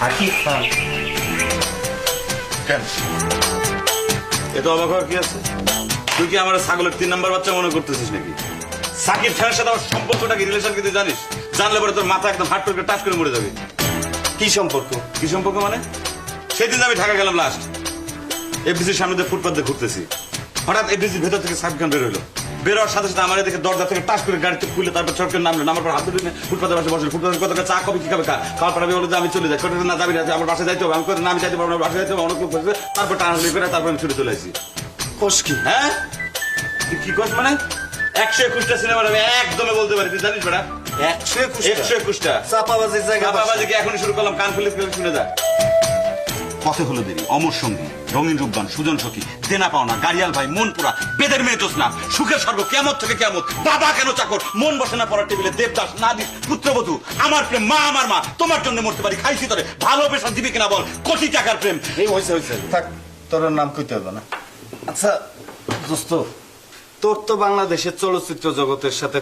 সাকিব খান কেন? এত অবাক হওয়ার কি আছে? তুই কি আমার ছাগলের তিন নাম্বার বাচ্চা মনে করতেছিস নাকি? সাকিব খানের সাথে আমার সম্পর্কটা কি? রিলেশন কিন্তু জানিস? জানলে পরে তোর মাথা একদম হাট করে টাচ করে মরে যাবে। কি সম্পর্ক? কি সম্পর্ক মানে? সেদিন আমি ঢাকা গেলাম লাস্ট এফডিসির সামনে দিয়ে ফুটপাথ দিয়ে ঘুরতেছি। হঠাৎ এফডিসির ভেতর থেকে সাকিব খান বের হলো। বেরোয়ার সাথে সাথে আমার দেখে দরজা থেকে টাচ করে গাড়িতে খুলে তারপর চট করে নামলো নামার পর হাত ধরে পাশে বসে ফুটপাথের কত চা কবে কি খাবে খা? খাওয়ার পর আমি বলে আমি চলে যাই ছোট না যাবি না আমার বাসায় যাইতে হবে। আমি করে না আমি যাইতে পারব না বাসায় যাইতে হবে। অনেক লোক বসে তারপর টানাটানি করে তারপর আমি ছুটে চলে আসি। কোষ কি? হ্যাঁ? কি করছ মানে? একশো একুশটা সিনেমা আমি একদমে বলতে পারি তুই জানিস বেটা? একশো একুশ একশো একুশটা। চাপাবাজির জায়গা বাবাজিকে এখনই শুরু করলাম? কান খুলে শুনে যা। পথে হলো দেরি। অমর সঙ্গী, রঙিন রূপবান সুজন সখী, দেনা পাওনা, গাড়িয়াল ভাই মন পুরা বেদের মেয়ে না সুখের স্বর্গ কেমত থেকে কেমত বাবা কেন চাকর? মন বসে না পড়ার টেবিলে দেবদাস নাদি পুত্রবধূ, আমার প্রেম, মা আমার মা, তোমার জন্য মরতে পারি, খাইছি তোরে। ভালোবেসা দিবি কিনা বল? কোটি টাকার প্রেম। এই হয়েছে হয়েছে থাক, তোর নাম কইতে হবে না। আচ্ছা দোস্ত, তোর তো বাংলাদেশের চলচ্চিত্র জগতের সাথে